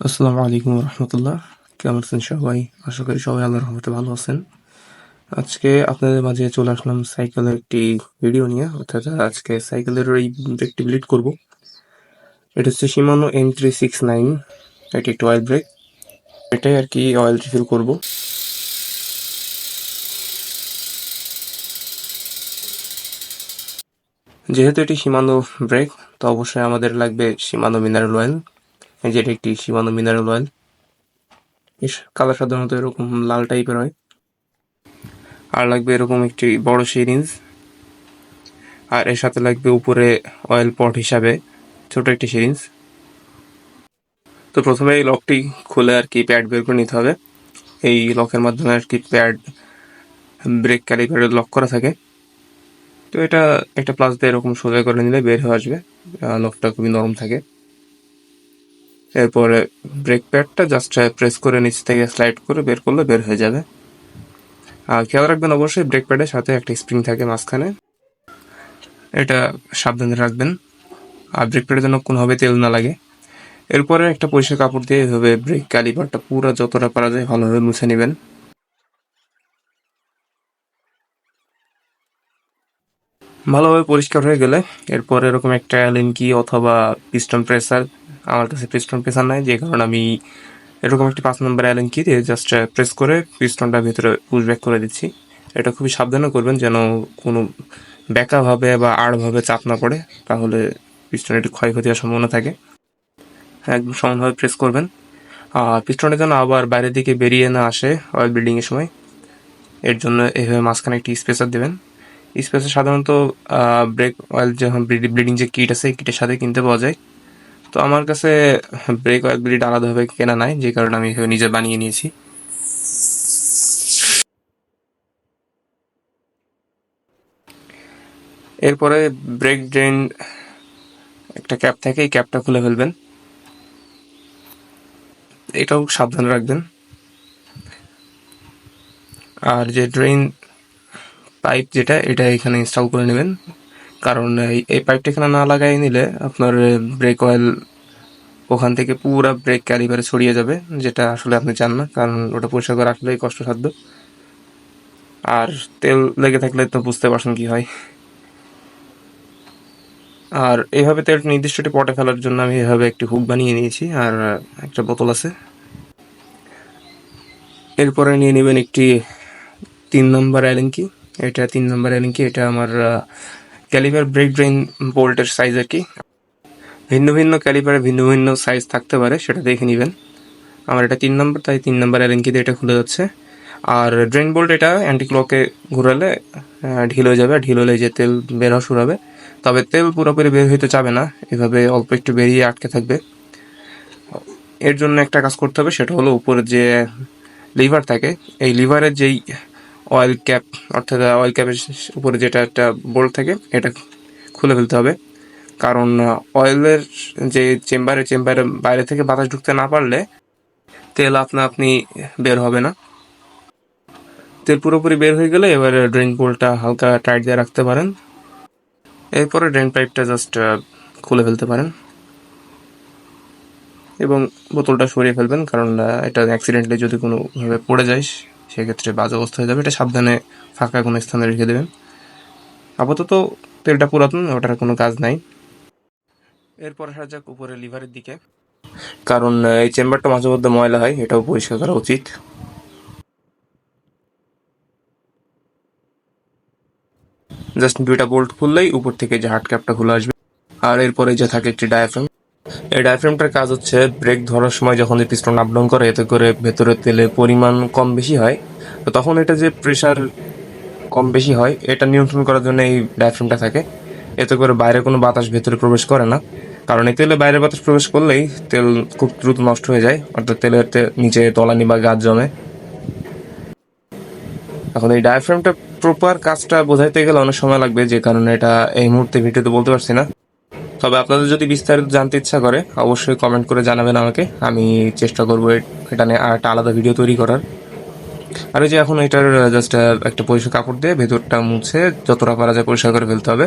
আসসালামু আলাইকুম রহমতুল্লাহ। কেমন আছেন সবাই? আশা করি সবাই আল্লাহ রহমতে ভালো আছেন। আজকে আপনাদের মাঝে চলে আসলাম সাইকেলের একটি ভিডিও নিয়ে, অর্থাৎ আজকে সাইকেলের এই ব্রেকটি বিলিট করব। এটা হচ্ছে Shimano M three six nine এটি একটি অয়েল ব্রেক এটাই আর কি অয়েল রিফিল করব। যেহেতু এটি সীমানো ব্রেক তো অবশ্যই আমাদের লাগবে সীমানো মিনারেল অয়েল এই যে এটি একটি সীমানো মিনারেল অয়েল কালার সাধারণত এরকম লাল টাইপের হয়। আর লাগবে এরকম একটি বড় সিরিঞ্জ আর এর সাথে লাগবে উপরে অয়েল পট হিসাবে ছোট একটি সিরিঞ্জ তো প্রথমে এই লকটি খুলে আর কি প্যাড বের করে নিতে হবে। এই লকের মাধ্যমে আর কি প্যাড ব্রেক ক্যালিপারে লক করা থাকে। তো এটা একটা প্লাস দিয়ে এরকম সোজা করে নিলে বের হয়ে আসবে। লকটা খুবই নরম থাকে। এরপরে ব্রেক প্যাডটা জাস্ট প্রেস করে নিচ থেকে স্লাইড করে বের করলে বের হয়ে যাবে। আর খেয়াল রাখবেন অবশ্যই ব্রেক প্যাডের সাথে একটা স্প্রিং থাকে মাঝখানে। এটা সাবধানে রাখবেন। আর ব্রেক প্যাডের জন্য কোনোভাবে তেল না লাগে। এরপরে একটা পরিষ্কার কাপড় দিয়ে এভাবে ব্রেক ক্যালিপারটা পুরো যতটা পারা যায় ভালোভাবে মুছে নেবেন। ভালোভাবে পরিষ্কার হয়ে গেলে এরপর এরকম একটা অ্যালেন কি অথবা পিস্টন প্রেসার আমার কাছে পিস্টন প্রেসার নাই যে কারণে আমি এরকম একটি পাঁচ নম্বর অ্যালেন কি দিয়ে জাস্ট প্রেস করে পিস্টনটা ভিতরে পুশব্যাক করে দিচ্ছি। এটা খুবই সাবধানে করবেন যেন কোনো ব্যাকাভাবে বা আড়ভাবে চাপ না পড়ে, তাহলে পিস্টনের একটু ক্ষয়ক্ষতি হওয়ার সম্ভাবনা থাকে। একদম সমানভাবে প্রেস করবেন। আর পিস্টনটা যেন আবার বাইরের দিকে বেরিয়ে না আসে অয়েল বিল্ডিংয়ের সময়। এর জন্য এইভাবে মাঝখানে একটি স্পেসার দেবেন। স্পেসার সাধারণত ব্রেক অয়েল যখন ব্লিডিং যে কিট আছে কিটের সাথে কিনতে পাওয়া যায়। তো আমার কাছে ব্রেক অয়েল ব্লিড আলাদাভাবে কেনা নাই, যে কারণে আমি নিজে বানিয়ে নিয়েছি। এরপরে ব্রেক ড্রেন একটা ক্যাপ থাকে, এই ক্যাপটা খুলে ফেলবেন। এটাও সাবধানে রাখবেন। আর যে ড্রেন পাইপ যেটা, এটা এখানে ইনস্টল করে নেবেন। কারণ এই- পাইপটা এখানে না লাগাই নিলে আপনার ব্রেক অয়েল ওখান থেকে পুরো ব্রেক ক্যালিবারে ছড়িয়ে যাবে, যেটা আসলে আপনি চান না, কারণ ওটা পরিষ্কার করে রাখলেই কষ্টসাধ্য আর তেল লেগে থাকলে তো বুঝতে পারছেন কি হয়। আর এইভাবে তেল নির্দিষ্ট একটি পটে ফেলার জন্য আমি এভাবে একটি হুক বানিয়ে নিয়েছি, আর একটা বোতল আছে। এরপরে নিয়ে নেবেন একটি তিন নম্বর অ্যালেঙ্কি এটা তিন নম্বর অ্যালেঙ্কি এটা আমার ক্যালিপার ব্রেক ড্রেন বোল্টের সাইজ আর কি? ভিন্ন ভিন্ন ক্যালিপারে ভিন্ন ভিন্ন সাইজ থাকতে পারে, সেটা দেখে নেবেন। আমার এটা তিন নম্বর, তাই তিন নম্বর অ্যালেঙ্কি দিয়ে এটা খুলে যাচ্ছে। আর ড্রেন বোল্ট এটা অ্যান্টি ক্লকে ঘুরালে ঢিল হয়ে যাবে। ঢিল হলে যে তেল বের হওয়া শুরু হবে। তবে তেল পুরোপুরি বের হইতে যাবে না। এভাবে অল্প একটু বেরিয়ে আটকে থাকবে। এর জন্য একটা কাজ করতে হবে, সেটা হলো উপরে যে লিভার থাকে, এই লিভারের যেই অয়েল ক্যাপ অর্থাৎ অয়েল ক্যাপের উপরে যেটা একটা বোল্ট থাকে, এটা খুলে ফেলতে হবে। কারণ অয়েলের যে চেম্বারে চেম্বারে বাইরে থেকে বাতাস ঢুকতে না পারলে তেল আপনা আপনি বের হবে না। তেল পুরোপুরি বের হয়ে গেলে এবারে ড্রেন বোল্টটা হালকা টাইট দিয়ে রাখতে পারেন। এরপরে ড্রেন পাইপটা জাস্ট খুলে ফেলতে পারেন। এবং বোতলটা সরিয়ে ফেলবেন, কারণ এটা অ্যাক্সিডেন্টলি যদি কোনোভাবে পড়ে যায় সেক্ষেত্রে বাজে অবস্থা হয়ে যাবে। এটা সাবধানে ফাঁকা কোনো স্থানে রেখে দেবেন। আপাতত তেলটা পুরাতন, ওটার কোনো কাজ নাই। এরপর আসা যাক উপরে লিভারের দিকে। কারণ এই চেম্বারটা মাঝে মধ্যে ময়লা হয়, এটাও পরিষ্কার করা উচিত। জাস্ট দুইটা বোল্ট খুললেই উপর থেকে যে হার্ড ক্যাপটা খুলে আসবে। আর এরপরে যে থাকে একটি ডায়াফ্রাম এই ডায়াফ্রামটার কাজ হচ্ছে ব্রেক ধরার সময় যখন এই পিস্টন আপ ডাউন করে, এতে করে ভেতরে তেলের পরিমাণ কম বেশি হয়। তো তখন এটা যে প্রেশার কম বেশি হয়, এটা নিয়ন্ত্রণ করার জন্য এই ডায়াফ্রামটা থাকে। এতে করে বাইরে কোনো বাতাস ভেতরে প্রবেশ করে না। কারণ এই তেলে বাইরে বাতাস প্রবেশ করলেই তেল খুব দ্রুত নষ্ট হয়ে যায়, অর্থাৎ তেলের নিচে তলানি বা গাছ জমে। এখন এই ডায়াফ্রামটা প্রপার কাজটা বোঝাইতে গেলে অনেক সময় লাগবে, যে কারণে এটা এই মুহূর্তে ভিডিওতে বলতে পারছি না। তবে আপনাদের যদি বিস্তারিত জানতে ইচ্ছা করে, অবশ্যই কমেন্ট করে জানাবেন আমাকে। আমি চেষ্টা করব এটা নিয়ে আর একটা আলাদা ভিডিও তৈরি করার। আর যে এখন এটার জাস্ট একটা পরিষ্কার কাপড় দিয়ে ভেতরটা মুছে যতটা পারা যায় পরিষ্কার করে ফেলতে হবে।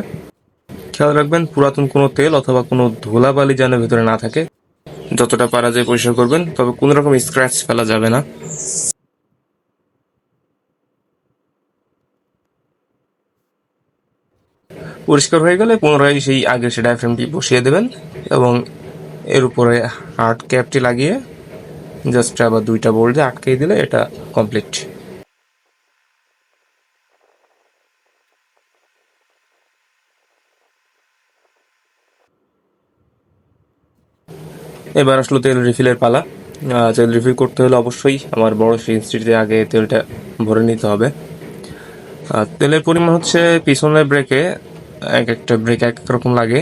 খেয়াল রাখবেন, পুরাতন কোনো তেল অথবা কোনো ধুলাবালি যেন ভেতরে না থাকে। যতটা পারা যায় পরিষ্কার করবেন, তবে কোনো রকম স্ক্র্যাচ ফেলা যাবে না। পরিষ্কার হয়ে গেলে পুনরায় সেই আগের সে ডায়াফ্রেমটি বসিয়ে দেবেন এবং এর উপরে হার্ড ক্যাপটি লাগিয়ে জাস্ট আবার দুইটা বোল্ট আটকে দিলে এটা কমপ্লিট এবার আসলো তেল রিফিলের পালা। তেল রিফিল করতে হলে অবশ্যই আমার বড় সিনস্টিতে আগে তেলটা ভরে নিতে হবে। তেলের পরিমাণ হচ্ছে পিছনের ব্রেকে এক একটা ব্রেক এক রকম লাগে।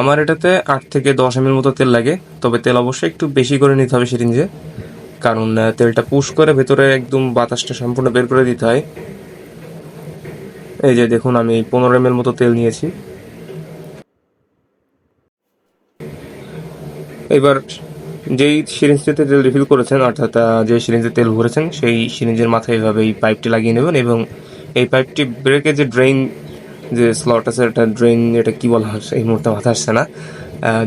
আমার এটাতে আট থেকে দশ এমএল মতো তেল লাগে, তবে তেল অবশ্যই একটু বেশি করে নিতে হবে সিরিঞ্জে কারণ তেলটা পুশ করে ভেতরে একদম বাতাসটা সম্পূর্ণ বের করে দিতে হয়। এই যে দেখুন, আমি পনেরো এমএল মতো তেল নিয়েছি। এবার যেই সিরিঞ্জটিতে তেল রিফিল করেছেন, অর্থাৎ যে সিরিঞ্জে তেল ভরেছেন, সেই সিরিঞ্জের মাথায় এভাবে এই পাইপটি লাগিয়ে নেবেন এবং এই পাইপটি ব্রেকে যে ড্রেন যে স্লট আছে, এটা ড্রেন এটা কি বলা হচ্ছে এই মুহূর্তে মাথা আসছে না।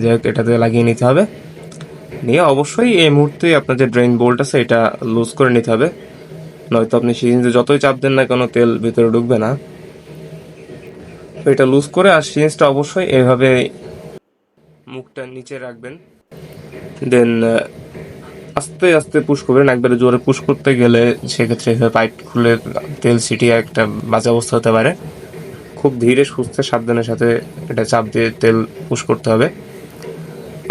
যাই হোক, এটাতে লাগিয়ে নিতে হবে। নিয়ে অবশ্যই এই মুহূর্তে আপনার যে ড্রেন বোল্ট আছে, এটা লুজ করে নিতে হবে। নয়তো আপনি সিরিঞ্জে যতই চাপ দেন না কেন, তেল ভিতরে ঢুকবে না। এটা লুজ করে আর সিরিঞ্জটা অবশ্যই এভাবে মুখটা নিচে রাখবেন। দেন আস্তে আস্তে পুশ করবেন। একবারে জোরে পুশ করতে গেলে সেক্ষেত্রে পাইপ খুলে তেল ছিটিয়ে একটা বাজে অবস্থা হতে পারে। খুব ধীরে সুস্থে সাবধানের সাথে এটা চাপ দিয়ে তেল পুশ করতে হবে।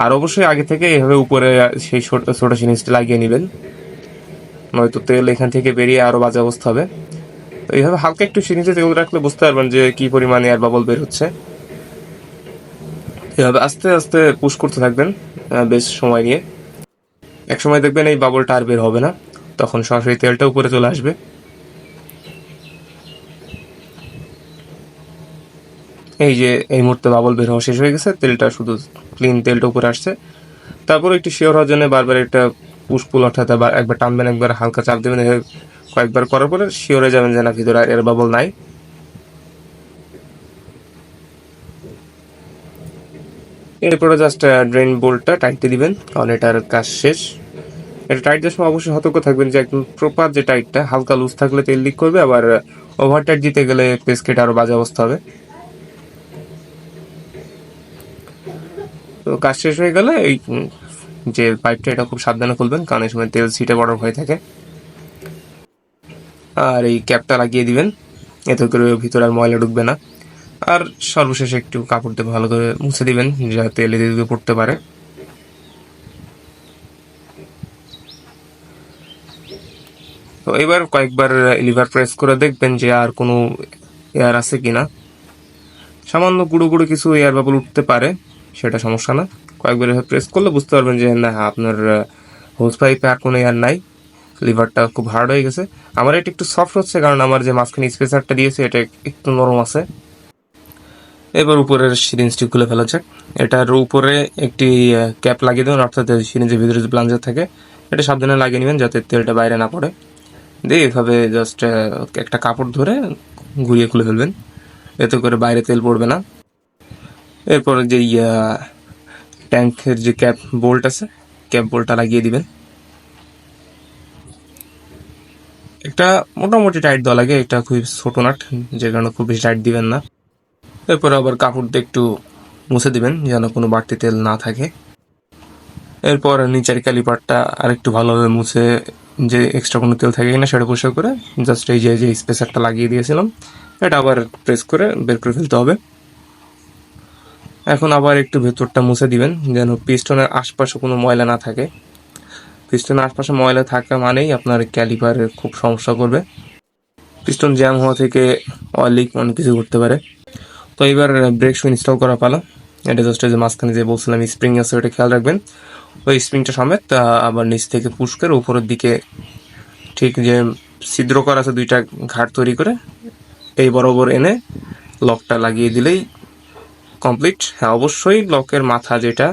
আর অবশ্যই আগে থেকে এভাবে উপরে সেই ছোট ছোট জিনিসটা লাগিয়ে নেবেন। নয়তো তেল এখান থেকে বেরিয়ে আরও বাজে অবস্থা হবে। তো এইভাবে হালকা একটু সিরিজে তেল রাখলে বুঝতে পারবেন যে কী পরিমাণে এয়ার বাবল বের হচ্ছে। এভাবে আস্তে আস্তে পুশ করতে থাকবেন বেশ সময় নিয়ে। এক সময় দেখবেন এই বাবলটা আর বের হবে না। তখন সরাসরি তেলটা উপরে চলে আসবে। এই যে এই মুহূর্তে বাবল বের হওয়া শেষ হয়ে গেছে, তেলটা শুধু ক্লিন তেলটা উপরে আসছে। তারপর একটু শিওর হওয়ার জন্য বারবার একটা পুশ পুল অর্থাৎ একবার টানবেন, একবার হালকা চাপ দেবেন কয়েকবার করার পরে শিওরে যাবেন যে না, ভিতরে এর বাবল নাই। এরপরে জাস্ট ড্রেন বোল্টটা টাইট দিয়ে দিবেন কারণ এটার কাজ শেষ। এটা টাইট দেওয়ার সময় অবশ্যই সতর্ক থাকবেন যে একদম প্রপার যে টাইটটা হালকা লুজ থাকলে তেল লিক করবে, আবার ওভার টাইট দিতে গেলে পেসকেট আরও বাজে অবস্থা হবে। তো কাজ শেষ হয়ে গেলে এই যে পাইপটা এটা খুব সাবধানে খুলবেন, কারণ এই সময় তেল সিটে বড় হয়ে থাকে। আর এই ক্যাপটা লাগিয়ে দিবেন, এতে করে ভিতরে আর ময়লা ঢুকবে না। আর সর্বশেষে একটু কাপড় দিয়ে ভালো করে মুছে দিবেন, যাতে এলে দিয়ে পড়তে পারে। তো এবার কয়েকবার লিভার প্রেস করে দেখবেন যে আর কোনো এয়ার আছে কি না সামান্য গুঁড়ো গুঁড়ো কিছু এয়ার বাবল উঠতে পারে, সেটা সমস্যা না। কয়েকবার প্রেস করলে বুঝতে পারবেন যে, না, আপনার হোস পাইপে আর কোনো এয়ার নাই। লিভারটা খুব হার্ড হয়ে গেছে। আমার এটা একটু সফট হচ্ছে, কারণ আমার যে মাঝখানে স্পেসারটা দিয়েছে, এটা একটু নরম আছে। এবার উপরের সিরিঞ্জটি খুলে ফেলা যাক। এটার উপরে একটি ক্যাপ লাগিয়ে দেবেন অর্থাৎ সিরিঞ্জের ভিতরে যে প্লাঞ্জার থাকে, এটা সাবধানে লাগিয়ে নেবেন যাতে তেলটা বাইরে না পড়ে। দিয়ে এভাবে জাস্ট একটা কাপড় ধরে ঘুরিয়ে খুলে ফেলবেন। এতে করে বাইরে তেল পড়বে না। এরপর যে ট্যাঙ্কের যে ক্যাপ বোল্ট আছে, ক্যাপ বোল্টটা লাগিয়ে দিবেন। একটা মোটামুটি টাইট দেওয়া লাগে, এটা খুবই ছোট নাট, যে কারণে খুব বেশি টাইট দিবেন না। এরপর আবার কাপড় দিয়ে একটু মুছে দিবেন, যেন কোনো বাড়তি তেল না থাকে। এরপর নিচের ক্যালিপারটা আর একটু ভালোভাবে মুছে যে এক্সট্রা কোনো তেল থাকে কিনা সেটা পরিষ্কার করে জাস্ট এই যে যে স্পেসারটা লাগিয়ে দিয়েছিলাম, এটা আবার প্রেস করে বের করে ফেলতে হবে। এখন আবার একটু ভেতরটা মুছে দিবেন, যেন পিস্টনের আশপাশে কোনো ময়লা না থাকে। পিস্টনের আশপাশে ময়লা থাকা মানেই আপনার ক্যালিপারের খুব সমস্যা করবে। পিস্টন জ্যাম হওয়া থেকে অয়েল লিক অনেক কিছু ঘটতে পারে। তো এবার ব্রেক শু ইনস্টল করা পালা। এটা জাস্ট যে মাঝখানে যে বলছিলাম স্প্রিং আছে, ওটা খেয়াল রাখবেন। ওই স্প্রিংটা সমেত আবার নিচ থেকে পুশ করে উপরের দিকে ঠিক যে ছিদ্র করা আছে, দুইটা ঘাট তৈরি করে, এই বরাবর এনে লকটা লাগিয়ে দিলেই কমপ্লিট হ্যাঁ অবশ্যই লকের মাথা যেটা,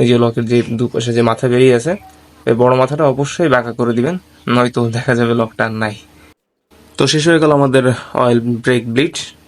এই যে লকের যে দুপাশে যে মাথা বেরিয়ে আছে, এই বড় মাথাটা অবশ্যই বাঁকা করে দিবেন, নয়তো দেখা যাবে লকটা নাই। তো শেষ হয়ে গেল আমাদের অয়েল ব্রেক ব্লিড